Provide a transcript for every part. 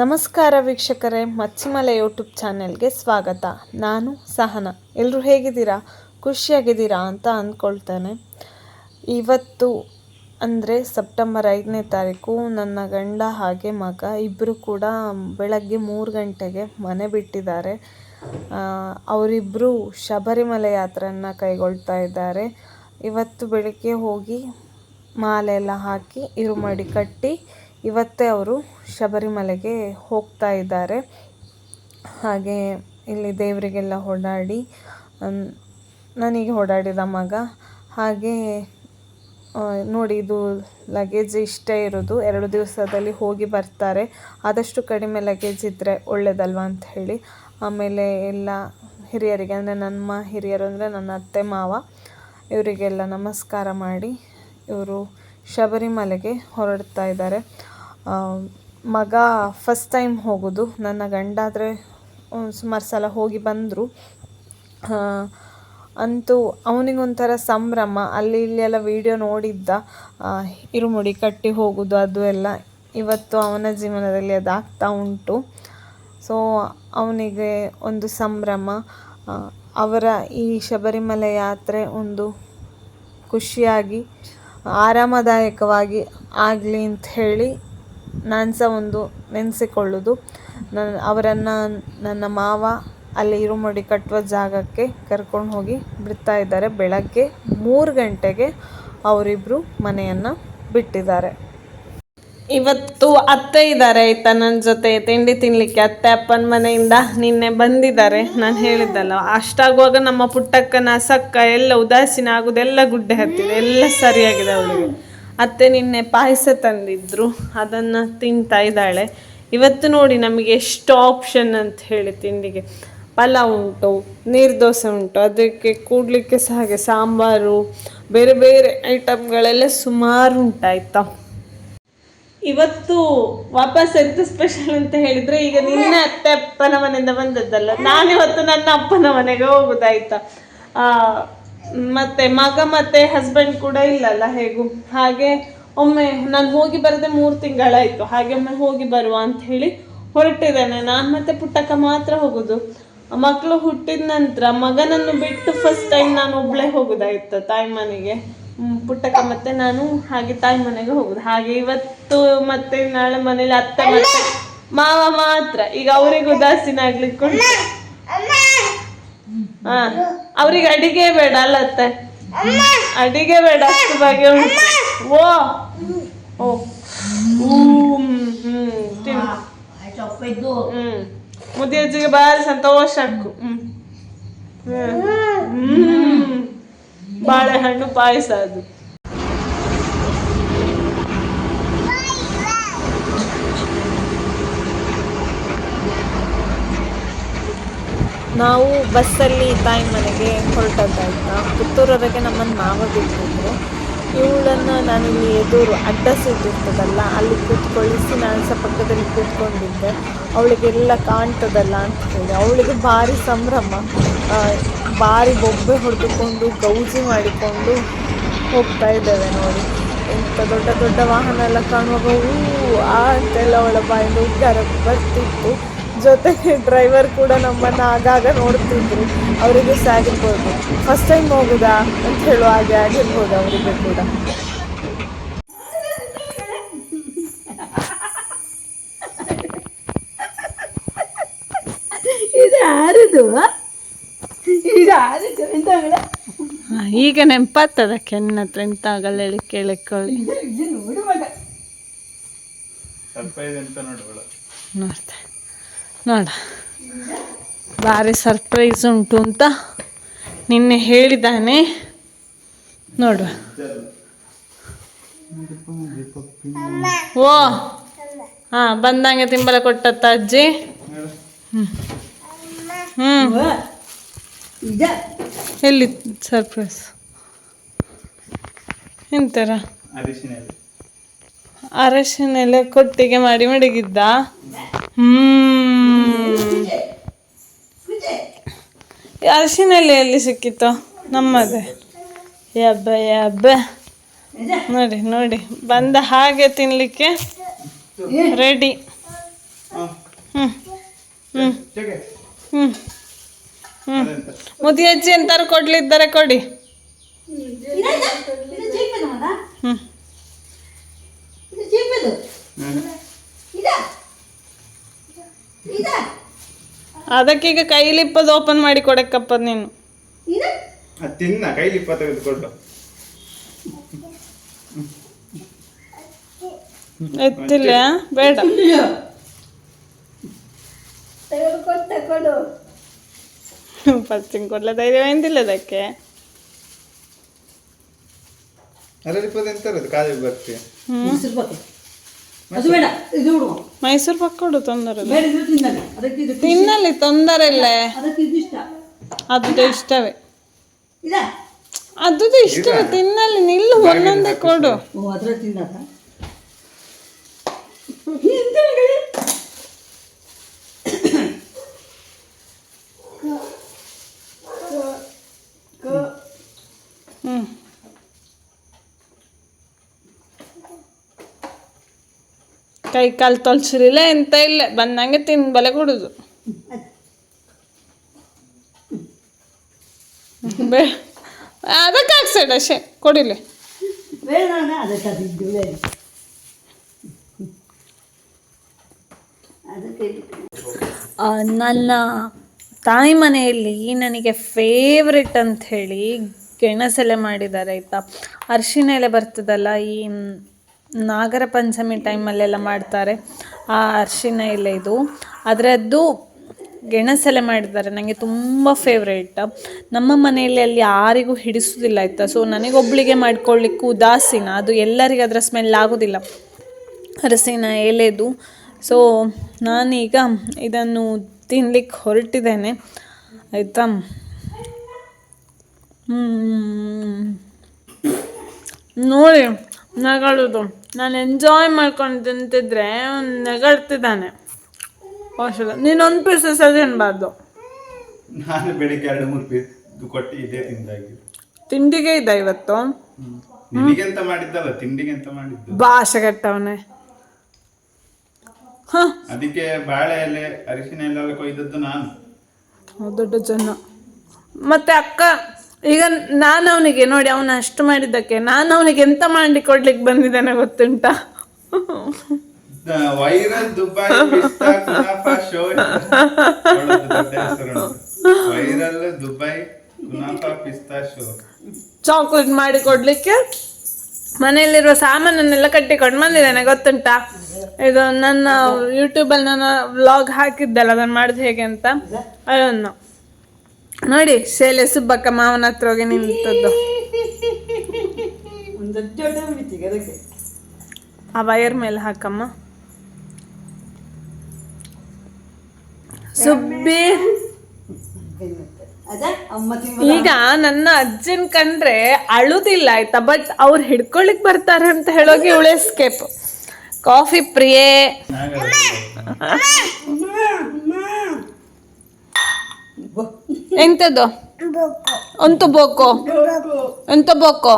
ನಮಸ್ಕಾರ ವೀಕ್ಷಕರೇ, ಮಚ್ಚಿಮಲೆ ಯೂಟ್ಯೂಬ್ ಚಾನೆಲ್ಗೆ ಸ್ವಾಗತ. ನಾನು ಸಹನ. ಎಲ್ಲರೂ ಹೇಗಿದ್ದೀರಾ? ಖುಷಿಯಾಗಿದ್ದೀರಾ ಅಂತ ಅಂದ್ಕೊಳ್ತೇನೆ. ಇವತ್ತು ಅಂದರೆ ಸೆಪ್ಟೆಂಬರ್ ಐದನೇ ತಾರೀಕು, ನನ್ನ ಗಂಡ ಹಾಗೆ ಮಗ ಇಬ್ಬರು ಕೂಡ ಬೆಳಗ್ಗೆ ಮೂರು ಗಂಟೆಗೆ ಮನೆ ಬಿಟ್ಟಿದ್ದಾರೆ. ಅವರಿಬ್ಬರು ಶಬರಿಮಲೆ ಯಾತ್ರೆಯನ್ನು ಕೈಗೊಳ್ತಾ ಇದ್ದಾರೆ. ಇವತ್ತು ಬೆಳಗ್ಗೆ ಹೋಗಿ ಮಾಲೆ ಎಲ್ಲ ಹಾಕಿ, ಇರುಮಡಿ ಕಟ್ಟಿ ಇವತ್ತೇ ಅವರು ಶಬರಿಮಲೆಗೆ ಹೋಗ್ತಾ ಇದ್ದಾರೆ. ಹಾಗೆ ಇಲ್ಲಿ ದೇವರಿಗೆಲ್ಲ ಓಡಾಡಿ ನನಗೆ ಓಡಾಡಿದ ಮಗ. ಹಾಗೆ ನೋಡಿ ಇದು ಲಗೇಜ್ ಇಷ್ಟೇ ಇರೋದು. ಎರಡು ದಿವಸದಲ್ಲಿ ಹೋಗಿ ಬರ್ತಾರೆ. ಆದಷ್ಟು ಕಡಿಮೆ ಲಗೇಜ್ ಇದ್ದರೆ ಒಳ್ಳೇದಲ್ವಾ ಅಂತ ಹೇಳಿ. ಆಮೇಲೆ ಎಲ್ಲ ಹಿರಿಯರಿಗೆ, ಅಂದರೆ ನಮ್ಮ ಹಿರಿಯರು, ಅಂದರೆ ನನ್ನ ಅತ್ತೆ, ಮಾವ, ಇವರಿಗೆಲ್ಲ ನಮಸ್ಕಾರ ಮಾಡಿ ಇವರು ಶಬರಿಮಲೆಗೆ ಹೊರಡ್ತಾ ಇದ್ದಾರೆ. ಮಗ ಫಸ್ಟ್ ಟೈಮ್ ಹೋಗೋದು. ನನ್ನ ಗಂಡ ಆದರೆ ಸುಮಾರು ಸಲ ಹೋಗಿ ಬಂದರು. ಅಂತೂ ಅವನಿಗೊಂಥರ ಸಂಭ್ರಮ. ಅಲ್ಲಿ ಇಲ್ಲಿ ಎಲ್ಲ ವಿಡಿಯೋ ನೋಡಿದ್ದ ಇರುಮುಡಿ ಕಟ್ಟಿ ಹೋಗೋದು, ಅದು ಎಲ್ಲ. ಇವತ್ತು ಅವನ ಜೀವನದಲ್ಲಿ ಅದಾಗ್ತಾ ಉಂಟು. ಸೊ ಅವನಿಗೆ ಒಂದು ಸಂಭ್ರಮ. ಅವರ ಈ ಶಬರಿಮಲೆ ಯಾತ್ರೆ ಒಂದು ಖುಷಿಯಾಗಿ, ಆರಾಮದಾಯಕವಾಗಿ ಆಗಲಿ ಅಂತ ಹೇಳಿ ನಾನು ಸಹ ಒಂದು ನೆನೆಸಿಕೊಳ್ಳೋದು. ನನ್ನ ಅವರನ್ನು ನನ್ನ ಮಾವ ಅಲ್ಲಿ ಇರುಮುಡಿ ಕಟ್ಟುವ ಜಾಗಕ್ಕೆ ಕರ್ಕೊಂಡು ಹೋಗಿ ಬಿಡ್ತಾ ಇದ್ದಾರೆ. ಬೆಳಗ್ಗೆ ಮೂರು ಗಂಟೆಗೆ ಅವರಿಬ್ಬರು ಮನೆಯನ್ನು ಬಿಟ್ಟಿದ್ದಾರೆ. ಇವತ್ತು ಅತ್ತೆ ಇದ್ದಾರೆ ಆಯ್ತಾ ನನ್ನ ಜೊತೆ. ತಿಂಡಿ ತಿನ್ಲಿಕ್ಕೆ ಅತ್ತೆ ಅಪ್ಪನ ಮನೆಯಿಂದ ನಿನ್ನೆ ಬಂದಿದ್ದಾರೆ. ನಾನು ಹೇಳಿದ್ದಲ್ಲ, ಅಷ್ಟಾಗುವಾಗ ನಮ್ಮ ಪುಟ್ಟಕ್ಕನ ಸಕ್ಕ ಎಲ್ಲ ಉದಾಸೀನ ಆಗೋದೆಲ್ಲ ಗುಡ್ಡೆ ಹತ್ತಿದೆ, ಎಲ್ಲ ಸರಿಯಾಗಿದೆ ಅವಳಿಗೆ. ಅತ್ತೆ ನಿನ್ನೆ ಪಾಯಸ ತಂದಿದ್ರು, ಅದನ್ನು ತಿಂತಾ ಇದ್ದಾಳೆ. ಇವತ್ತು ನೋಡಿ ನಮಗೆ ಎಷ್ಟು ಆಪ್ಷನ್ ಅಂತ ಹೇಳಿ ತಿಂಡಿಗೆ. ಪಲಾವ್ ಉಂಟು ನೀರ್ದೋಸೆ ಉಂಟು, ಅದಕ್ಕೆ ಕೂಡಲಿಕ್ಕೆ ಸಹ ಹಾಗೆ ಸಾಂಬಾರು, ಬೇರೆ ಬೇರೆ ಐಟಮ್ಗಳೆಲ್ಲ ಸುಮಾರು ಉಂಟಾಯ್ತಾ. ಇವತ್ತು ವಾಪಸ್ ಎಂತ ಸ್ಪೆಷಲ್ ಅಂತ ಹೇಳಿದ್ರೆ ಈಗ ನಿನ್ನೆ ಅತ್ತೆ ಅಪ್ಪನ ಮನೆಯಿಂದ ಬಂದದ್ದಲ್ಲ, ನಾನಿವತ್ತು ನನ್ನ ಅಪ್ಪನ ಮನೆಗೆ ಹೋಗುದಾಯ್ತಾ. ಆ ಮತ್ತೆ ಮಗ ಮತ್ತೆ ಹಸ್ಬೆಂಡ್ ಕೂಡ ಇಲ್ಲಲ್ಲ ಹೇಗೂ? ಹಾಗೆ ಒಮ್ಮೆ ನಾನು ಹೋಗಿ ಬರದೆ ಮೂರು ತಿಂಗಳಾಯ್ತು. ಹಾಗೆ ಒಮ್ಮೆ ಹೋಗಿ ಬರುವ ಅಂತ ಹೇಳಿ ಹೊರಟಿದ್ದೇನೆ. ನಾನು ಮತ್ತೆ ಪುಟ್ಟಕ್ಕ ಮಾತ್ರ ಹೋಗುದು. ಮಕ್ಕಳು ಹುಟ್ಟಿದ ನಂತರ ಮಗನನ್ನು ಬಿಟ್ಟು ಫಸ್ಟ್ ಟೈಮ್ ನಾನು ಒಬ್ಳೆ ಹೋಗುದಾಯ್ತು ತಾಯಿ ಮನೆಗೆ. ಪುಟ್ಟಕ್ಕ ಮತ್ತೆ ನಾನು ಹಾಗೆ ತಾಯಿ ಮನೆಗೆ ಹೋಗುದು. ಹಾಗೆ ಇವತ್ತು ಮತ್ತೆ ನಾಳೆ ಮನೇಲಿ ಅತ್ತ ಮತ್ತೆ ಮಾವ ಮಾತ್ರ. ಈಗ ಅವರಿಗೂ ಉದಾಸೀನ ಆಗ್ಲಿಕ್ಕೆ ಹಾ. ಅವ್ರಿಗೆ ಅಡಿಗೆ ಬೇಡ ಅಲ್ಲ ಅತ್ತೆ ಅಡಿಗೆ ಬೇಡ ಅಷ್ಟು ಬಗ್ಗೆ ಓ. ಓ. ಹ್ಮ್ ಮುದಿಯಜ್ಜಿಗೆ ಬಾರಿ ಸಂತೋಷ ಹ್ಮ್. ಬಾಳೆಹಣ್ಣು ಪಾಯಸ ಅದು. ನಾವು ಬಸ್ಸಲ್ಲಿ ತಾಯಿ ಮನೆಗೆ ಹೊರಟದ್ದಾಯ್ತಾ? ಪುತ್ತೂರವರೆಗೆ ನಮ್ಮನ್ನು ಮಾವ ಬಿಟ್ಟಿದ್ರು ಇವಳನ್ನು ಇಲ್ಲಿ ಎದುರು ಅಡ್ಡ ಸಿದ್ದಿರ್ತದಲ್ಲ ಅಲ್ಲಿ ಕೂತ್ಕೊಳ್ಳಿಸಿ ನಾನು ಸಹ ಪಕ್ಕದಲ್ಲಿ ಕೂತ್ಕೊಂಡಿದ್ದೆ. ಅವಳಿಗೆಲ್ಲ ಕಾಣ್ತದಲ್ಲ ಅಂತ ಹೇಳಿ. ಅವಳಿಗೆ ಭಾರಿ ಸಂಭ್ರಮ. ಭಾರಿ ಬೊಬ್ಬೆ ಹೊಡೆದುಕೊಂಡು, ಗೌಜಿ ಮಾಡಿಕೊಂಡು ಹೋಗ್ತಾ ಇದ್ದೇವೆ ನೋಡಿ. ಇಂಥ ದೊಡ್ಡ ದೊಡ್ಡ ವಾಹನ ಎಲ್ಲ ಕಾಣುವಾಗ ಹೂ ಆ ಅಂತೆಲ್ಲ ಅವಳ ಬಾಯಿಂದ ಉದ್ಗಾರ ಬರ್ತಿತ್ತು. ಜೊತೆಗೆ ಡ್ರೈವರ್ ಕೂಡ ನಮ್ಮನ್ನು ಆಗಾಗ ನೋಡ್ತಿದ್ರು. ಅವರಿಗೂ ಸಹ ಆಗಿರ್ಬೋದು. ಫಸ್ಟ್ ಟೈಮ್ ಹೋಗುದಾ ಅಂತ ಹೇಳುವ ಹಾಗೆ ಆಗಿರ್ಬೋದು ಅವರಿಗೂ ಕೂಡ. ಇದು ಯಾರದು? ಈಗ ನೆನಪಾಗ್ತದ ಕೆನ್ನ ಹತ್ರ ಎಂತ ಆಗಲ್ಲ ಹೇಳಿ ಕೇಳಿಕೊಳ್ಳಿ. ನೋಡ್ತೆ ನೋಡ. ಭಾರಿ ಸರ್ಪ್ರೈಸ್ ಉಂಟು ಅಂತ ನಿನ್ನೆ ಹೇಳಿದ್ದಾನೆ. ನೋಡುವ. ಓ, ಹಾ, ಬಂದಂಗೆ ತಿಂಬಲ ಕೊಟ್ಟತ್ತ ಅಜ್ಜಿ. ಇದ ಎಲ್ಲಿ ಸರ್ಪ್ರೈಸ್ ಎಂತರ? ಅರಶಿನ ಎಲೆ ಕೊಟ್ಟಿಗೆ ಮಾಡಿ ಮಡಗಿದ್ದ? ಹ್ಮ್. ಈ ಅರಶಿನ ಎಲೆ ಎಲ್ಲಿ ಸಿಕ್ಕಿತ್ತು? ನಮ್ಮದೇ. ಯಬ್ಬ ಯಬ್ಬ. ನೋಡಿ ನೋಡಿ. ಬಂದ ಹಾಗೆ ತಿನ್ಲಿಕ್ಕೆ ರೆಡಿ ಹ್ಞೂ ಹ್ಞೂ ಹ್ಮ್ ಹ್ಞೂ ಹ್ಞೂ ಅದೆಂತ ಮುದಿ ಅಜ್ಜಿ ಎಂತಾರು ಕೊಡ್ಲಿದ್ದಾರೆ ಕೊಡಿ ಇದು ಚೀಪದು ಮಗ ಹ್ಞೂ ಇದು ಚೀಪದು ಹ್ಮ್. ಇದ ಇದ ಅದಕ್ಕೀಗ ಕೈಲಿಪ್ಪದು ಓಪನ್ ಮಾಡಿ ಕೊಡಕ್ಕಪ್ಪದ್ ನೀನು. ಇದ? ಅದ್ ತಿನ್ನ ಕೈಲಿ ಇಪ್ಪ ತೆಗೆದುಕೊಂಡು ಎತ್ತಿಲ್ಲ ಬೇಡ. ತೆಗೆದು ಕೊಟ್ಟ ಕೊಡು. ಫಸ್ಟಿಂಗ್ ಕೊಡ್ಲ ಧೈರ್ಯ ಎಂದಿಲ್ಲ ಅದಕ್ಕೆ. ಅದರಲ್ಲಿ ಇಪ್ಪತ್ತು ಎಂತ ಇರೋದು ಕಾಲಿ ಬರ್ತೀಯ ಮೈಸೂರು ಪಾಕ್ ಅದು ಬೇಡ ಇದು ಹುಡುಗ. ಮೈಸೂರು ಪಾಕ್ ಕೊಡು ತೊಂದರೆ ಇಲ್ಲ. ಬೇಡ ಇದು ತಿನ್ನಲ್ಲ. ಅದಕ್ಕೆ ಇದು ತಿನ್ನಲಿ ತೊಂದರೆ ಇಲ್ಲ. ಅದಕ್ಕೆ ಇದು ಇಷ್ಟ. ಅದು ಇಷ್ಟವೇ. ಅದು ಇಷ್ಟವೇ ತಿನ್ನಲಿ ನಿಲ್ಲು ಒಂದೊಂದೇ ಕೊಡು. ಓ ಅದ್ರ ತಿನ್ನದ ಎಂತ ಮಗಳೇ? ಹ್ಞೂ ಕೈ ಕಾಲು ತೊಳ್ಸಿರಿಲ್ಲ ಎಂತ ಇಲ್ಲ. ಬಂದಂಗೆ ತಿನ್ ಬಲೆ ಕೊಡುದು. ಬೇ ಅದಕ್ಕೆ ಹಾಕ್ಸೈಡ್ ಅಷ್ಟೇ. ಕೊಡಿಲಿ. ನನ್ನ ತಾಯಿ ಮನೆಯಲ್ಲಿ ನನಗೆ ಫೇವ್ರೆಟ್ ಅಂತ ಹೇಳಿ ಗೆಣಸೆಲೆ ಮಾಡಿದ್ದಾರೆ ಆಯಿತಾ? ಅರಿಶಿನ ಎಲೆ ಬರ್ತದಲ್ಲ ಈ ನಾಗರ ಪಂಚಮಿ ಟೈಮಲ್ಲೆಲ್ಲ ಮಾಡ್ತಾರೆ. ಆ ಅರಿಶಿನ ಎಲೆ ಇದು. ಅದರದ್ದು ಗೆಣಸೆಲೆ ಮಾಡಿದ್ದಾರೆ. ನನಗೆ ತುಂಬ ಫೇವ್ರೇಟ್ ನಮ್ಮ ಮನೆಯಲ್ಲಿ ಅಲ್ಲಿ ಯಾರಿಗೂ ಹಿಡಿಸೋದಿಲ್ಲ ಆಯಿತಾ? ಸೊ ನನಗೊಬ್ಳಿಗೆ ಮಾಡ್ಕೊಳ್ಳಿಕ್ಕೂ ಉದಾಸೀನ. ಅದು ಎಲ್ಲರಿಗೂ ಅದರ ಸ್ಮೆಲ್ ಆಗೋದಿಲ್ಲ. ಅರಸಿನ ಎಲೆದು. ಸೊ ನಾನೀಗ ಇದನ್ನು ತಿನ್ಲಿಕ್ಕೆ ಹೊರಟಿದ್ದೇನೆ. ಆಯಿತಾ? ನೋಡಿ, ನಗಳೋದು. ನಾನು ಎಂಜಾಯ್ ಮಾಡ್ಕೊಂಡು ತಿಂತಿದ್ರೆ ಅವ್ನು ನೆಗಡ್ತಿದ್ದಾನೆ. ಪೌಶಲ್ ನೀನೊಂದು ಪೀಸಸ್ ಅದು ಅನ್ಬಾರ್ದು ನಾನು ಬೆಳಿಗ್ಗೆ ಎರಡು ಮೂರು ಪೀಸ್ ಕೊಟ್ಟು ಇದೇ ತಿಂದಾಗಿ. ತಿಂಡಿಗೆ ಇದೆ ಇವತ್ತು. ನಿನಗೆಂತ ಮಾಡಿದ್ದಲ್ಲ? ತಿಂಡಿಗೆ ಎಂತ ಮಾಡಿದ್ದು? ಭಾಷೆ ಕೆಟ್ಟವನೇ. ಹಾಂ. ಅದಕ್ಕೆ ಬಾಳೆ ಎಲೆ ಅರಿಶಿನ ಎಲೆ ಕೊಯ್ದದ್ದು ನಾನು. ದೊಡ್ಡ ಜನ. ಮತ್ತೆ ಅಕ್ಕ? ಈಗ ನಾನು ಅವನಿಗೆ ನೋಡಿ ಅವನು ಅಷ್ಟು ಮಾಡಿದ್ದಕ್ಕೆ ನಾನು ಅವನಿಗೆ ಎಂತ ಮಾಡಿ ಕೊಡ್ಲಿಕ್ಕೆ ಬಂದಿದ್ದೇನೆ ಗೊತ್ತುಂಟಾ? ವೈರಲ್ ದುಬೈ ಪಿಸ್ತಾ ಕುನಾಫಾ ವೈರಲ್ ದುಬೈ ಕುನಾಫಾ ಪಿಸ್ತಾ ಶೋ ಚಾಕ್ಲೇಟ್ ಮಾಡಿ ಕೊಡ್ಲಿಕ್ಕೆ ಮನೆಯಲ್ಲಿರುವ ಸಾಮಾನನ್ನೆಲ್ಲ ಕಟ್ಟಿಕೊಂಡು ಬಂದಿದ್ದೇನೆ ಗೊತ್ತುಂಟಾ? ಇದು ನನ್ನ ಯೂಟ್ಯೂಬಲ್ಲಿ ನಾನು ವ್ಲಾಗ್ ಹಾಕಿದ್ದಲ್ಲ ಅದನ್ನ ಮಾಡಿದ್ ಹೇಗೆ ಅಂತ? ಅದನ್ನು. ನೋಡಿ ಶೈಲೆ ಸುಬ್ಬಕ್ಕ ಮಾವನ ಹತ್ರ ಹೋಗಿ ನಿಂತದ್ದು. ಆ ವೈರ್ ಮೇಲೆ ಹಾಕಮ್ಮ. ಸುಬ್ಬಿ. ಅದ? ಅಮ್ಮ ತಿಂಬ ಈಗ ನನ್ನ ಅಜ್ಜನ್ ಕಂಡ್ರೆ ಅಳುದಿಲ್ಲ ಆಯ್ತಾ? ಬಟ್ ಅವ್ರು ಹಿಡ್ಕೊಳಿಕ್ ಬರ್ತಾರೆ ಅಂತ ಹೇಳೋಗಿ ಇವಳು ಸ್ಕೇಪ್ ಕಾಫಿ ಪ್ರಿಯೆ. ಎಂತದ್ದು ಒಂತು ಬೋಕೋ ಎಂತ ಬೋಕೋ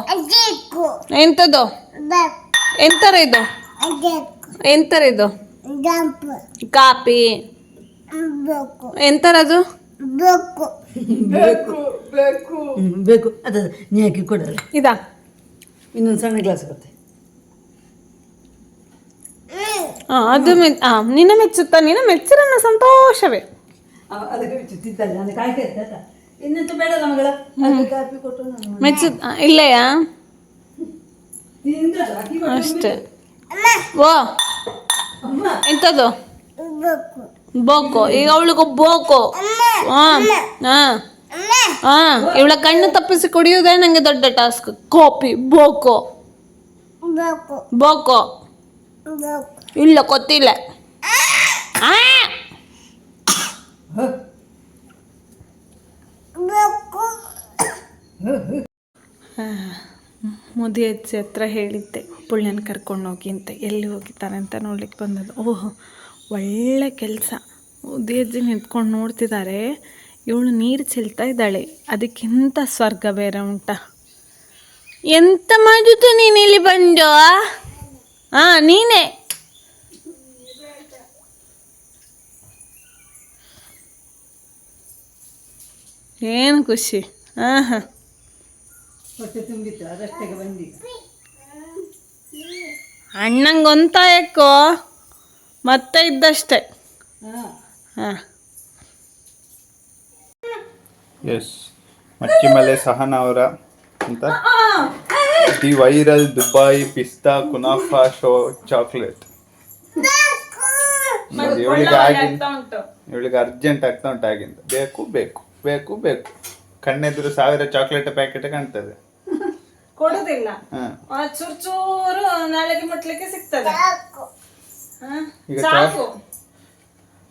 ಎಂತದ್ದು ಎಂತರ ಇದು? ಎಂತರ ಇದು? ಕಾಪಿ. ಎಂತರದು? ಬೇಕು ಬೇಕು ಬೇಕು ಅದ ನೀ ಹಾಕಿ ಕೊಡಲ್ಲ. ಇದಾ? ಇನ್ನೊಂದು ಸಣ್ಣ ಗ್ಲಾಸ್ ಬರುತ್ತೆ ಆ, ಅದು ಮೆ ಹಾಂ ನಿನ್ನ ಮೆಚ್ಚುತ್ತಾ? ನಿನ್ನ ಮೆಚ್ಚರನ್ನ ಸಂತೋಷವೇ. ಅದಕ್ಕೆ ಬಿಟ್ಟು ತಿಂತಾರೆ ನಾನು ಕಾಯ್ತಾ ಇರ್ತಾ ಇನ್ನಂತ ಬೇಡ ಮಗಳ? ಹಾಕಿ ಕಾಫಿ ಕೊಟ್ಟು ಮೆಚ್ಚು ಇಲ್ಲಯ್ಯ? ಅಷ್ಟೇ. ಓ ಎಂಥದ್ದು ಬೋಕೋ. ಈಗ ಅವಳಿಗೂ ಬೋಕೋ. ಹಾ ಹಾಂ. ಹಾ. ಇವಳ ಕಣ್ಣು ತಪ್ಪಿಸಿ ಕುಡಿಯುವುದೇ ನನಗೆ ದೊಡ್ಡ ಟಾಸ್ಕ್. ಕಾಪಿ ಬೋಕೋ. ಬೋಕೋ. ಇಲ್ಲ ಗೊತ್ತಿಲ್ಲ ಆ! ಮುದಿ ಅಜ್ಜಿ ಹತ್ರ ಹೇಳಿದ್ದೆ ಪುಳ್ಯನ ಕರ್ಕೊಂಡು ಹೋಗಿ ಅಂತ ಎಲ್ಲಿ ಹೋಗಿದ್ದಾರೆ ಅಂತ ನೋಡ್ಲಿಕ್ಕೆ ಬಂದದ್ದು. ಓಹ್ ಒಳ್ಳೆ ಕೆಲಸ. ಮುದಿ ಅಜ್ಜಿ ನಿಂತ್ಕೊಂಡು ನೋಡ್ತಿದ್ದಾರೆ ಇವಳು ನೀರು ಚೆಲ್ತಾ ಇದ್ದಾಳೆ ಅದಕ್ಕಿಂತ ಸ್ವರ್ಗ ಬೇರೆ ಉಂಟ. ಎಂತ ಮಾಡಿದ್ದು ನೀನು ಇಲ್ಲಿ ಬಂದು? ಹಾ ನೀನೇ? ಏನು ಖುಷಿ? ಹಾಂ ಹಾಂ ಹೊಟ್ಟೆ ತುಂಬಿತ್ತು ಅಣ್ಣಂಗೆ ಒಂತ ಯಾಕೋ ಮತ್ತೆ ಇದ್ದಷ್ಟೇ. ಹಾಂ. ಹಾಂ. ಎಸ್ ಮಚ್ಚಿಮಲೆ ಸಹನ ಅವರ ಅಂತ ದಿ ವೈರಲ್ ದುಬಾಯಿ ಪಿಸ್ತಾ ಕುನಾಫಾ ಶೋ ಚಾಕ್ಲೇಟ್. ಇವಳಿಗೆ ಆಗಿಂದ ಇವಳಿಗೆ ಅರ್ಜೆಂಟ್ ಆಗ್ತಾ ಉಂಟು ಆಗಿಂದ. ಬೇಕು ಬೇಕು. ಬೇಕು ಬೇಕು. ಕಣ್ಣೆದುರು ಸಾವಿರ ಚಾಕ್ಲೇಟ್ ಪ್ಯಾಕೆಟ್ ಕಾಣ್ತದೆ. ಕೊಡುದಿಲ್ಲ. ಹಾ. ಆ ಚೂರು ಚೂರು ನಾಳೆಗೆ ಮುಟ್ಲಿಕ್ಕೆ ಸಿಗ್ತದೆ. ಹಾ? ಈಗ ಸಾಕು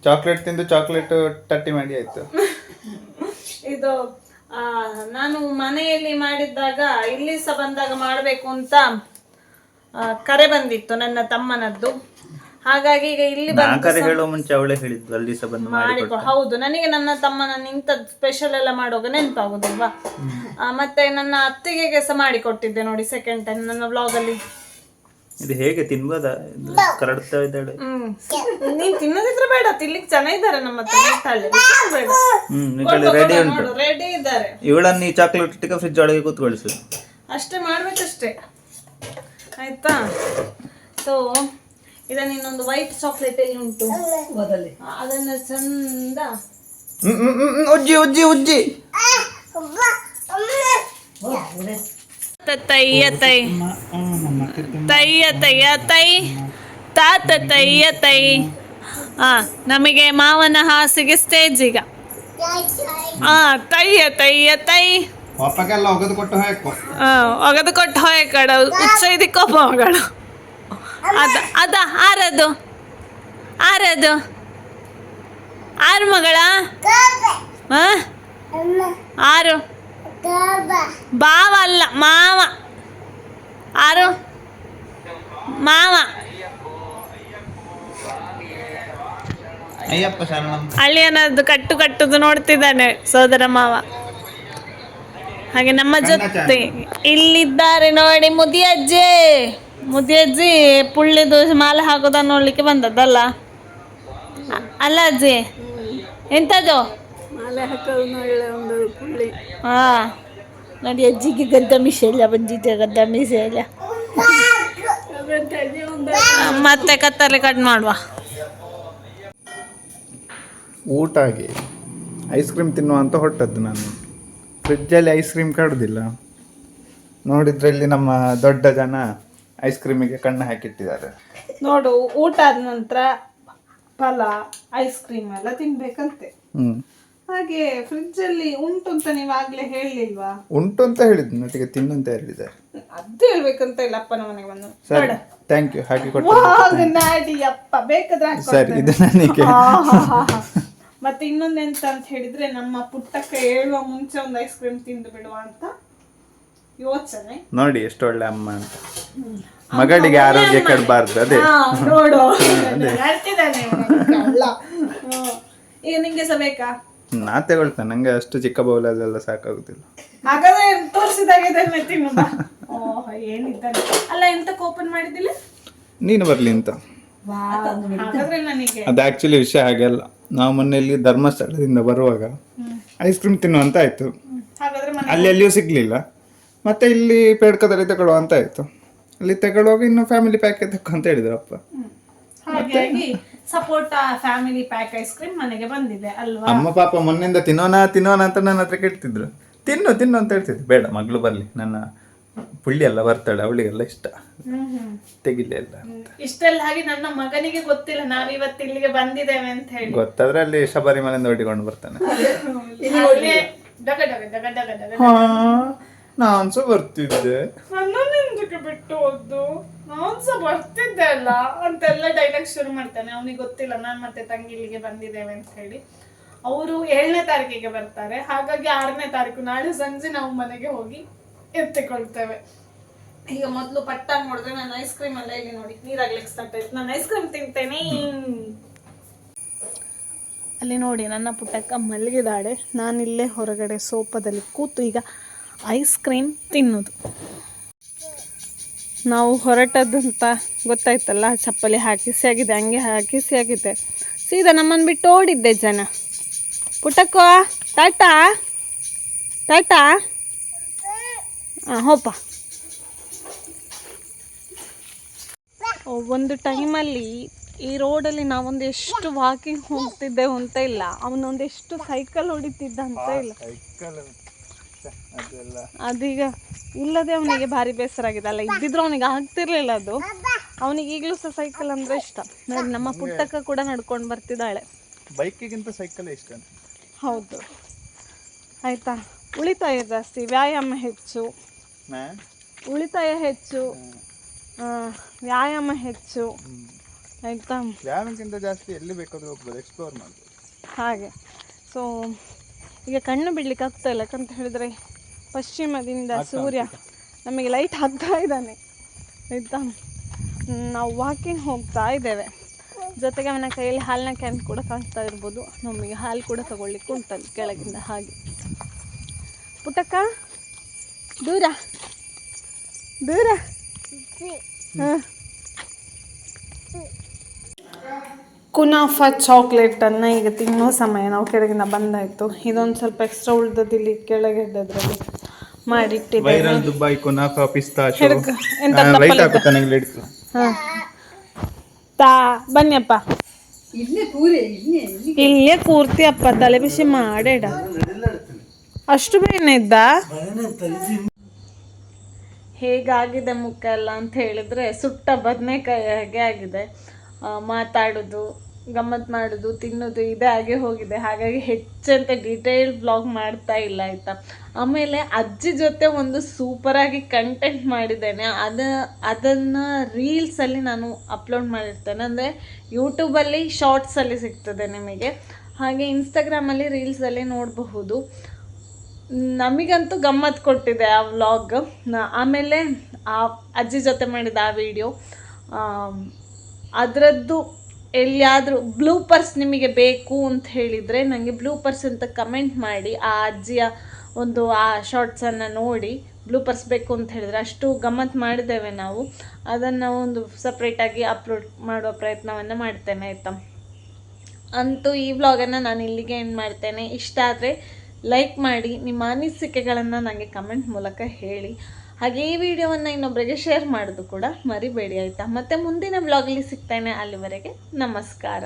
ಚಾಕ್ಲೇಟ್ ತಿಂದು ಚಾಕ್ಲೇಟ್ ತಟ್ಟಿ ಮಾಡಿ ಆಯ್ತು. ಇದು ಆ, ನಾನು ಮನೆಯಲ್ಲಿ ಮಾಡಿದ್ದಾಗ ಇಲ್ಲಿ ಸಹ ಬಂದಾಗ ಮಾಡಬೇಕು ಅಂತ ಆ, ಕರೆ ಬಂದಿತ್ತು ನನ್ನ ತಮ್ಮನದ್ದು. ಹಾಗಾಗಿ ಈಗ ಇಲ್ಲಿ ನಾಕರೆ ಹೇಳೋ ಮುಂಚೆ ಅವಳೇ ಹೇಳಿದ್ದು ಅಲ್ಲಿ ಸಹ ಬಂದು ಮಾಡಿ ಮಾಡಿಕೊ ಹೌದು ನನಗೆ ನನ್ನ ತಮ್ಮನ ಇಂಥದ್ದು ಸ್ಪೆಷಲ್ ಎಲ್ಲ ಮಾಡುವಾಗ ನೆನಪಾಗುದಿಲ್ವಾ? ಆ, ಮತ್ತೆ ನನ್ನ ಅತ್ತಿಗೆಗೆ ಸಹ ಮಾಡಿಕೊಟ್ಟಿದ್ದೆ ನೋಡಿ ಸೆಕೆಂಡ್ ಟೈಮ್ ನನ್ನ ವ್ಲಾಗ್ ಅಲ್ಲಿ. ಇದು ಹೇಗೆ ತಿನ್ಬೋದಾ? ಇದು ಕರಡ್ತಾ ಇದ್ದಾಳೆ. ಹ್ಮ್. ನೀನ್ ತಿನ್ನೋದಿದ್ರೆ ಬೇಡ ತಿನ್ಲಿಕ್ಕೆ ಚೆನ್ನಾಗಿದ್ದಾರೆ ನಮ್ಮ ತಂದೆ ಬೇಡ. ಹ್ಮ್ ರೆಡಿ ಉಂಟು. ನೋಡು ರೆಡಿ ಇದ್ದಾರೆ. ಇವಳನ್ನು ಈ ಚಾಕ್ಲೇಟ್ ಇಟ್ಟಿಗೆ ಫ್ರಿಜ್ ಒಳಗೆ ಕೂತ್ಕೊಳಿಸು ಅಷ್ಟೇ ಮಾಡ್ಬೇಕಷ್ಟೇ. ಆಯ್ತಾ? ಸೊ ಇದನ್ನ ಇನ್ನೊಂದು ವೈಟ್ ಚಾಕ್ಲೇಟ್ ಎಲ್ಲಿ ಉಂಟು? ಬದಲಿ ಅದನ್ನ ಚಂದ. ಉಜ್ಜಿ ಉಜ್ಜಿ ಉಜ್ಜಿ. ತೈಯ ತೈ ತಯ್ಯ ತಯ್ಯ ತೈ ತಾತ ತೈಯ ತೈ ಆ ನಮಗೆ ಮಾವನ ಹಾಸಿಗೆ ಸ್ಟೇಜ್ ಈಗ. ಆ ತೈಯ ತೈಯ ತೈ ಒಗದು ಕೊಟ್ಟು ಹೋಯ ಕಡ ಉಚ್ಚ ಇದಕ್ಕೊಪ್ಪ ಮಗಳು. ಅದ ಅದ ಆರದು. ಆರದು. ಆರು ಮಗಳ? ಆ? ಆರು. ಬಾವ ಅಲ್ಲ ಮಾವ. ಆರು. ಮಾವ. ಅಳಿಯನದ್ದು ಕಟ್ಟು ಕಟ್ಟುದು ನೋಡ್ತಿದ್ದಾನೆ ಸೋದರ ಮಾವ. ಹಾಗೆ ನಮ್ಮ ಜೊತೆ ಇಲ್ಲಿದ್ದಾರೆ ನೋಡಿ ಮುದಿಯಜ್ಜಿ. ಮುದಿಯಜ್ಜಿ ಪುಳ್ಳಿದು ಮಾಲೆ ಹಾಕೋದ ನೋಡ್ಲಿಕ್ಕೆ ಬಂದದ್ದಲ್ಲ? ಅಲ್ಲ ಅಜ್ಜಿ ಎಂಥದ್ದು ಮಾಲೆ ಹಾಕೋದು ಒಂದು ಪುಳ್ಳಿ. ಹಾ. ನೋಡಿ ಅಜ್ಜಿಗೆ ಗದ್ದ ಮಿಸೆಲ್ಲ ಬಂದಿದ್ದೆ ಗದ್ದ ಮಿಸೆಲ್ಲ ಮತ್ತೆ ಕತ್ತಲೆ ಕಟ್ ಮಾಡುವ. ಊಟ ಆಗಿ ಐಸ್ ಕ್ರೀಮ್ ತಿನ್ನುವ ಅಂತ ಹೊಟ್ಟದ್ದು ನಾನು. ಫ್ರಿಜ್ಜಲ್ಲಿ ಐಸ್ ಕ್ರೀಮ್ ಕಾಡುದಿಲ್ಲ. ನೋಡಿದ್ರಲ್ಲಿ ನಮ್ಮ ದೊಡ್ಡ ಜನ ಐಸ್ ಕ್ರೀಮಿಗೆ ಕಣ್ಣು ಹಾಕಿಟ್ಟಿದ್ದಾರೆ. ನೋಡು ಊಟ ಆದ ನಂತರ ಫಲ ಐಸ್ ಕ್ರೀಮ್ ಎಲ್ಲ ತಿನ್ಬೇಕಂತೆ. ಹ್ಮ್. ಹಾಗೆ ಫ್ರಿಡ್ಜ್ ಅಲ್ಲಿ ಉಂಟು ಅಂತ ನೀವ್ ಆಗ್ಲೇ ಹೇಳಿಲ್ವಾ? ಉಂಟು ಅಂತ ಹೇಳಿದ್ರು ನಟಿಗೆ ತಿನ್ನು ಅಂತ ಹೇಳಿದ್ದಾರೆ ಅದು ಹೇಳ್ಬೇಕಂತ ಇಲ್ಲ ಅಪ್ಪನ ಮನೆಗೆ ಬಂದು. ಸರಿ ಥ್ಯಾಂಕ್ ಯು ಹಾಕಿ ಕೊಟ್ಟು ನಾಡಿ ಅಪ್ಪ ಬೇಕಾದ್ರೆ ಸರಿ ಹಾಕ್ಕೊಡ್ತೇನೆ. ಇದು ನನಗೆ. ಮತ್ತೆ ಇನ್ನೊಂದೆಂತ ಅಂತ ಹೇಳಿದ್ರೆ ನಮ್ಮ ಪುಟ್ಟಕ್ಕೆ ಹೇಳುವ ಮುಂಚೆ ಒಂದು ಐಸ್ ಕ್ರೀಮ್ ತಿಂದು ಬಿಡುವ ಅಂತ. ಯೋಚನೆ ನೋಡಿ ಎಷ್ಟು ಒಳ್ಳೆ ಅಮ್ಮ ಅಂತ. ಮಗಳಿಗೆ ಆರೋಗ್ಯ ಕೆಡಬಾರ್ದು ಅದೇ. ನೋಡು. ಹೇಳ್ತಿದ್ದಾನೆ. ಈಗ ನಿಂಗೆ ಸಹ ಬೇಕಾ? ನಾ ತಗೊಳ್ತೇನೆ. ನಂಗೆ ಅಷ್ಟು ಚಿಕ್ಕ ಬೌಲಲ್ಲೆಲ್ಲ ಸಾಕಾಗುದಿಲ್ಲ. ಹಾಗಾದ್ರೆ ತೋರಿಸಿದಾಗ ಇದನ್ನೇ ತಿನ್ನು ಬಾ. ಓಹ್ ಏನಿದ್ದಾನೆ? ಅಲ್ಲ ಎಂತ ಓಪನ್ ಮಾಡಿದ್ದಿಲ್ಲ? ನೀನು ಬರ್ಲಿ ಅಂತ. ಹಾಗಾದ್ರೆ ನನಗೆ. ಅದು ಆಕ್ಚುಲಿ ವಿಷಯ ಹಾಗೆ ಅಲ್ಲ. ನಾವು ಮೊನ್ನೆಯಲ್ಲಿ ಧರ್ಮಸ್ಥಳದಿಂದ ಬರುವಾಗ ಐಸ್ ಕ್ರೀಮ್ ತಿನ್ನುವಂತ ಆಯ್ತು ಹಾಗಾದ್ರೆ ಮನೆ ಅಲ್ಲಿ ಎಲ್ಲಿಯೂ ಸಿಗ್ಲಿಲ್ಲ. ಮತ್ತೆ ಇಲ್ಲಿ ಪೇಡ್ಕದಲ್ಲಿ ತಗೊಳ್ಳುವ ಅಂತ ಆಯ್ತು. ಅಲ್ಲಿ ತಗೊಳ್ಳುವಾಗ ಇನ್ನು ಫ್ಯಾಮಿಲಿ ಪ್ಯಾಕ್ ತಕ್ಕ ಅಂತ ಹೇಳಿದ್ರು ಅಪ್ಪ. ಹಾಗಾಗಿ ಸಪೋಟ ಫ್ಯಾಮಿಲಿ ಪ್ಯಾಕ್ ಐಸ್ ಕ್ರೀಮ್ ಮನೆಗೆ ಬಂದಿದೆ ಅಲ್ವಾ? ಅಮ್ಮ ಪಾಪ ಮೊನ್ನೆಯಿಂದ ತಿನ್ನೋಣ ತಿನ್ನೋಣ ಅಂತ ನನ್ನ ಹತ್ರ ಕೇಳ್ತಿದ್ರು. ತಿನ್ನು ತಿನ್ನು ಅಂತ ಹೇಳ್ತಿದ್ರು. ಬೇಡ ಮಗಳು ಬರ್ಲಿ. ನನ್ನ ಪುಳ್ಳಿ ಎಲ್ಲ ಬರ್ತಾಳೆ ಅವಳಿಗೆಲ್ಲ ಇಷ್ಟ. ತೆಗಿಲೆ ಎಲ್ಲ ಇಷ್ಟೆಲ್ಲ ಹಾಗೆ ನನ್ನ ಮಗನಿಗೆ ಗೊತ್ತಿಲ್ಲ ನಾವ್ ಇವತ್ತು ಇಲ್ಲಿಗೆ ಬಂದಿದ್ದೇವೆ ಅಂತ ಹೇಳಿ. ಗೊತ್ತಾದ್ರೆ ಅಲ್ಲಿ ಶಬರಿಮಲೆಯಿಂದ ಓಡಿಕೊಂಡು ಬರ್ತಾನೆ. ಅಲ್ಲೇ ಡಗ ಡಗ ಡಗ ಡಗ ಡಗ. ಹಾ. ನಾನ್ಸ ಬರ್ತಿದ್ದೆ. ಬಿಟ್ಟು ಹೋದ್ದು? ನಾನ್ಸ ಬರ್ತಿದ್ದೆ ಅಲ್ಲ? ಅಂತೆಲ್ಲ ಡೈಲಾಗ್ ಶುರು ಮಾಡ್ತಾನೆ. ಅವನಿಗೆ ಗೊತ್ತಿಲ್ಲ ನಾನು ಮತ್ತೆ ತಂಗಿ ಇಲ್ಲಿಗೆ ಬಂದಿದ್ದೇವೆ ಅಂತ ಹೇಳಿ. ಅವರು ಏಳನೇ ತಾರೀಕಿಗೆ ಬರ್ತಾರೆ. ಹಾಗಾಗಿ ಆರನೇ ತಾರೀಕು ನಾಳೆ ಸಂಜೆ ನಾವು ಮನೆಗೆ ಹೋಗಿ ಎತ್ತಿಕೊಳ್ತೇವೆ. ಈಗ ಮೊದಲು ಪಟ್ಟ ನೋಡಿದ್ರೆ ನಾನು ಐಸ್ ಕ್ರೀಮ್ ಎಲ್ಲ ಇಲ್ಲಿ ನೋಡಿ ನೀರಾಗ್ಲಿಕ್ಕೆ ಸ್ಟಾರ್ಟ್ ಆಯ್ತು. ನಾನು ಐಸ್ ಕ್ರೀಮ್ ತಿಂತೇನೆ. ಅಲ್ಲಿ ನೋಡಿ ನನ್ನ ಪುಟ್ಟಕ್ಕ ಮಲಗಿದಾಳೆ ನಾನಿಲ್ಲೇ ಹೊರಗಡೆ ಸೋಪದಲ್ಲಿ ಕೂತು ಈಗ ಐಸ್ ಕ್ರೀಮ್ ತಿನ್ನೋದು. ನಾವು ಹೊರಟದಂತ ಗೊತ್ತಾಯ್ತಲ್ಲ, ಚಪ್ಪಲಿ ಹಾಕಿಸಿ ಆಗಿದೆ ಹಂಗೆ ಹಾಕಿಸಿ ಆಗಿದೆ ಸೀದಾ ನಮ್ಮನ್ನು ಬಿಟ್ಟು ಓಡಿದ್ದೆ ಜನ. ಪುಟ್ಟಕ್ಕ ಟಾಟಾ ಟಾಟಾ ಹಾಂ ಹೋಪ. ಒಂದು ಟೈಮಲ್ಲಿ ಈ ರೋಡಲ್ಲಿ ನಾವೊಂದು ಎಷ್ಟು ವಾಕಿಂಗ್ ಹೋಗ್ತಿದ್ದೆವು ಅಂತ ಇಲ್ಲ ಅವನೊಂದು ಎಷ್ಟು ಸೈಕಲ್ ಹೊಡಿತಿದ್ದ ಅಂತ ಇಲ್ಲ. ಅದೀಗ ಇಲ್ಲದೆ ಅವನಿಗೆ ಭಾರಿ ಬೇಸರ ಆಗಿದೆ. ಅಲ್ಲ ಇದ್ದಿದ್ರು ಅವನಿಗೆ ಆಗ್ತಿರ್ಲಿಲ್ಲ ಅದು. ಅವನಿಗೆ ಈಗಲೂ ಸಹ ಸೈಕಲ್ ಅಂದ್ರೆ ಇಷ್ಟ. ನೋಡಿ ನಮ್ಮ ಪುಟ್ಟಕ್ಕ ಕೂಡ ನಡ್ಕೊಂಡು ಬರ್ತಿದ್ದಾಳೆ. ಬೈಕಿಗಿಂತ ಸೈಕಲ್ ಇಷ್ಟ ಹೌದು. ಆಯ್ತಾ? ಉಳಿತಾಯ ಜಾಸ್ತಿ ವ್ಯಾಯಾಮ ಹೆಚ್ಚು. ಉಳಿತಾಯ ಹೆಚ್ಚು. ವ್ಯಾಯಾಮ ಹೆಚ್ಚು. ಆಯ್ತಾ? ವ್ಯಾಯಾಮಕ್ಕಿಂತ ಜಾಸ್ತಿ ಎಲ್ಲಿ ಬೇಕಾದ್ರೂ ಹೋಗ್ಬೋದು ಎಕ್ಸ್ಪ್ಲೋರ್ ಮಾಡ್ಬೋದು. ಹಾಗೆ. ಸೊ ಈಗ ಕಣ್ಣು ಬಿಡ್ಲಿಕ್ಕೆ ಆಗ್ತಾ ಇಲ್ಲ ಯಾಕಂತ ಹೇಳಿದ್ರೆ ಪಶ್ಚಿಮದಿಂದ ಸೂರ್ಯ ನಮಗೆ ಲೈಟ್ ಹಾಕ್ತಾ ಇದ್ದಾನೆ. ಆಯ್ತಾ? ನಾವು ವಾಕಿಂಗ್ ಹೋಗ್ತಾ ಇದ್ದೇವೆ. ಜೊತೆಗೆ ಅವನ ಕೈಯಲ್ಲಿ ಹಾಲಿನ ಕ್ಯಾನ್ ಕೂಡ ಕಾಣ್ತಾ ಇರ್ಬೋದು. ನಮಗೆ ಹಾಲು ಕೂಡ ತಗೊಳ್ಲಿಕ್ಕೆ ಉಂಟಲ್ಲಿ ಕೆಳಗಿಂದ ಹಾಗೆ. ಪುಟಕ್ಕ ದೂರ. ದೂರ. ಹಾಂ. ಕುನಾಫ ಚಾಕ್ಲೇಟನ್ನು ಈಗ ತಿನ್ನೋ ಸಮಯ ನಾವು ಕೆಳಗಿನ ಬಂದಾಯಿತು. ಇದೊಂದು ಸ್ವಲ್ಪ ಎಕ್ಸ್ಟ್ರಾ ಉಳ್ದದ್ದು ಇಲ್ಲಿ ಕೆಳಗೆ ಇದ್ದದ್ರಲ್ಲಿ ಮಾಡಿಟ್ಟಿದ್ದೇವೆ. ವೈರಲ್ ದುಬೈ ಕುನಾಫಾ ಪಿಸ್ತಾಚು ಹಿಡ್ಕ ಎಂತ ಲೈಟ್ ಹಾಕುತ್ತಾ ನಂಗೆ ಹಿಡ್ಕು. ಹಾಂ. ತಾ ಬನ್ನಿಯಪ್ಪ. ಇಲ್ಲೇ ಕೂರ್ತಿಯಪ್ಪ ಇಲ್ಲೇ ಇಲ್ಲಿ ಇಲ್ಲೇ ಕೂರ್ತಿ ಅಪ್ಪ ತಲೆ ಬಿಸಿ ಮಾಡೇಡ. ಅಷ್ಟು ಬೇನ ಇದ್ದ ಹೇಗಾಗಿದೆ ಮುಖ ಎಲ್ಲ ಅಂತ ಹೇಳಿದ್ರೆ ಸುಟ್ಟ ಬದನೆಕಾಯಿ ಹಾಗೆ ಆಗಿದೆ. ಮಾತಾಡೋದು ಗಮ್ಮತ್ತು ಮಾಡೋದು, ತಿನ್ನೋದು, ಇದೇ ಆಗೇ ಹೋಗಿದೆ. ಹಾಗಾಗಿ ಹೆಚ್ಚಂತ ಡೀಟೇಲ್ ಬ್ಲಾಗ್ ಮಾಡ್ತಾ ಇಲ್ಲ, ಆಯಿತಾ? ಆಮೇಲೆ ಅಜ್ಜಿ ಜೊತೆ ಒಂದು ಸೂಪರಾಗಿ ಕಂಟೆಂಟ್ ಮಾಡಿದ್ದೇನೆ. ಅದು, ಅದನ್ನು ರೀಲ್ಸಲ್ಲಿ ನಾನು ಅಪ್ಲೋಡ್ ಮಾಡಿರ್ತೇನೆ. ಅಂದರೆ ಯೂಟ್ಯೂಬಲ್ಲಿ ಶಾರ್ಟ್ಸಲ್ಲಿ ಸಿಗ್ತದೆ ನಿಮಗೆ. ಹಾಗೆ ಇನ್ಸ್ಟಾಗ್ರಾಮಲ್ಲಿ ರೀಲ್ಸಲ್ಲಿ ನೋಡಬಹುದು. ನಮಗಂತೂ ಗಮ್ಮತ್ ಕೊಟ್ಟಿದೆ ಆ ವ್ಲಾಗ್ ಆಮೇಲೆ ಆ ಅಜ್ಜಿ ಜೊತೆ ಮಾಡಿದ ಆ ವಿಡಿಯೋ ಅದರದ್ದು ಎಲ್ಲಿಯಾದರೂ ಬ್ಲೂಪರ್ಸ್ ನಿಮಗೆ ಬೇಕು ಅಂತ ಹೇಳಿದರೆ ನನಗೆ ಬ್ಲೂ ಪರ್ಸ್ ಅಂತ ಕಮೆಂಟ್ ಮಾಡಿ, ಆ ಅಜ್ಜಿಯ ಒಂದು, ಆ ಶಾರ್ಟ್ಸನ್ನು ನೋಡಿ ಬ್ಲೂ ಪರ್ಸ್ ಬೇಕು ಅಂತ ಹೇಳಿದರೆ ಅಷ್ಟು ಗಮ್ಮತ್ತು ಮಾಡಿದ್ದೇವೆ ನಾವು. ಅದನ್ನು ಒಂದು ಸಪ್ರೇಟಾಗಿ ಅಪ್ಲೋಡ್ ಮಾಡುವ ಪ್ರಯತ್ನವನ್ನು ಮಾಡ್ತೇನೆ, ಆಯಿತಾ? ಅಂತೂ ಈ ವ್ಲಾಗನ್ನು ನಾನು ಇಲ್ಲಿಗೆ ಏನು ಮಾಡ್ತೇನೆ. ಇಷ್ಟ ಆದರೆ ಲೈಕ್ ಮಾಡಿ, ನಿಮ್ಮ ಅನಿಸಿಕೆಗಳನ್ನು ನನಗೆ ಕಮೆಂಟ್ ಮೂಲಕ ಹೇಳಿ. ಹಾಗೆ ಈ ವಿಡಿಯೋವನ್ನು ಇನ್ನೊಬ್ಬರಿಗೆ ಶೇರ್ ಮಾಡೋದು ಕೂಡ ಮರಿಬೇಡಿ, ಆಯಿತಾ? ಮತ್ತೆ ಮುಂದಿನ ವ್ಲಾಗಲ್ಲಿ ಸಿಗ್ತೇನೆ. ಅಲ್ಲಿವರೆಗೆ ನಮಸ್ಕಾರ.